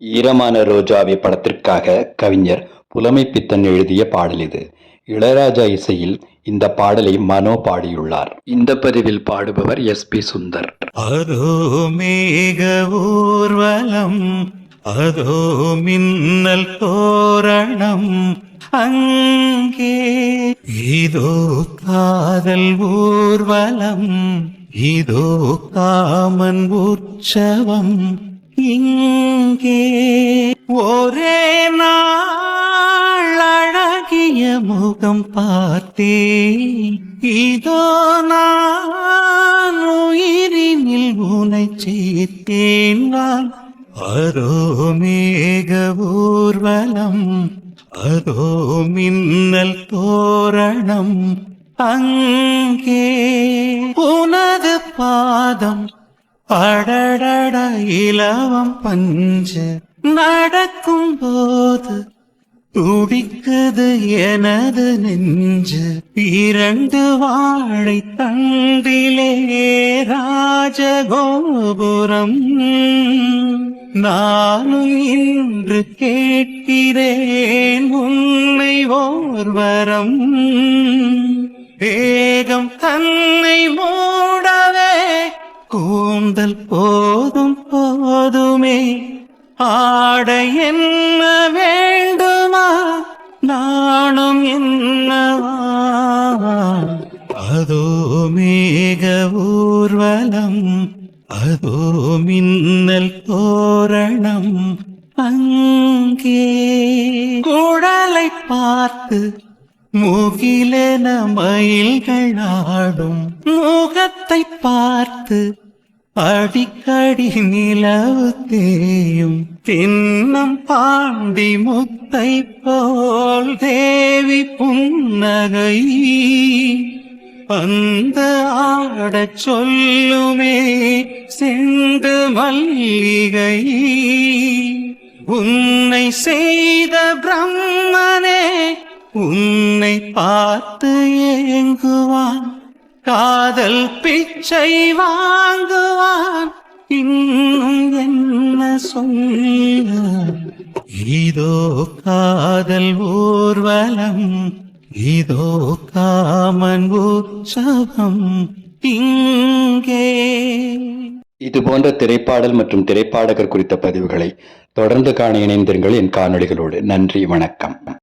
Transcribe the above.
ஈரமான ரோஜாவி படத்திற்காக கவிஞர் புலமை பித்தன் எழுதிய பாடல் இது. இளையராஜா இசையில் இந்த பாடலை மனோ பாடியுள்ளார். இந்த பதிவில் பாடுபவர் எஸ் பி சுந்தர். அதோ மேக ஊர்வலம் அதோ மின்னல் தோரணம் அங்கே இதோ காதல் ஊர்வலம் இதோ காமன் உற்சவம். இங்கே ஒரே நாள் அழகிய முகம் பார்த்தே. இதோ நான் உயிரினில் உனை சேர்த்தேன். நான் அரோ மேக ஊர்வலம் அரோ மின்னல் தோரணம் அங்கே உனது பாதம் அடடட இலவம் பஞ்சு நடக்கும் போது துடிக்குது எனது நெஞ்சு. இரண்டு வாழை தண்டிலே ராஜகோபுரம். நானும் இன்று கேட்கிறேன் உன்னை ஓர்வரம். வேகம் தன்னை மூடவே கூந்தல் போதும் போதுமே. ஆடை என்ன வேண்டுமா? நானும் என்னவா? அதோ மேக ஊர்வலம் அதோ மின்னல் தோரணம் அங்கே. குழலை பார்த்து முகிலென மயில்கள் ஆடும் முகத்தை பார்த்து அடிக்கடி நிலவு தேயும் பின்னம் பாண்டி முத்தை போல் தேவி புன்னகை. அந்த ஆடச் சொல்லுமே செண்டு மல்லிகை. உன்னை செய்த பிரம்மனே உன்னை பார்த்து ஏங்குவான். காதல் பிச்சை வாங்குவான். இன்னும் என்ன சொல்ல இதோ காதல் ஊர்வலம் இதோ காமன் உற்சவம் இங்கே. இது போன்ற திரைப்பாடல் மற்றும் திரைப்பாடகர் குறித்த பதிவுகளை தொடர்ந்து காண இணைந்திருங்கள் என் காணொலிகளோடு நன்றி வணக்கம்.